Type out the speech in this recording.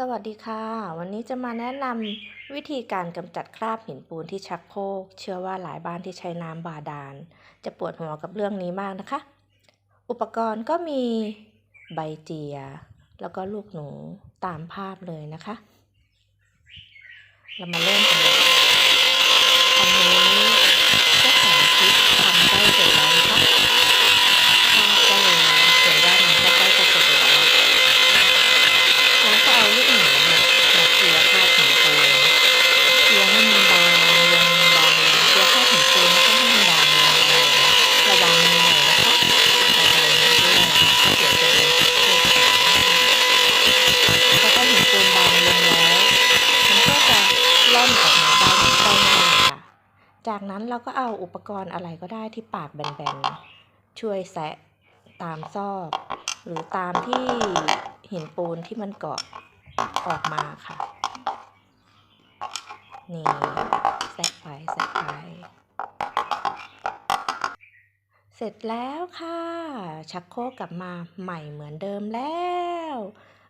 สวัสดีค่ะ วันนี้จะมาแนะนำวิธีการกำจัดคราบหินปูนที่ชักโครกเชื่อว่าหลายบ้านที่ใช้น้ำบาดาล จะปวดหัวกับเรื่องนี้มากนะคะ อุปกรณ์ก็มีใบเจีย แล้วก็ลูกหนูตามภาพเลยนะคะ เรามาเริ่มกันเลยอันนี้เจ้าของคลิปทำได้เสร็จแล้วนะคะภาพก็เลยเห็นว่ามันก็ใกล้จะเสร็จแล้ว แล้วก็เอาลูกหนูเนี่ยมาเจียคาดหินปูนเจียให้มันบางลงบางลงเจียคาดหินปูนแล้วก็ให้มันบางลงเลยระวังมือหน่อยนะคะระวังมือด้วยเพราะเดี๋ยวจะโดนติดเชือกขาแล้วก็หินปูนบางลงแล้ว มันก็จะล่อนออกมาได้ได้ง่ายค่ะ จากนั้นเราก็เอาอุปกรณ์อะไรก็ได้ที่ปากแบนๆ ช่วยแซะตามซอก หรือตามที่หินปูนที่มันเกาะออกมาค่ะ นี่แซะไปแซะไปเสร็จแล้วค่ะ ชักโครกกลับมาใหม่เหมือนเดิมแล้ว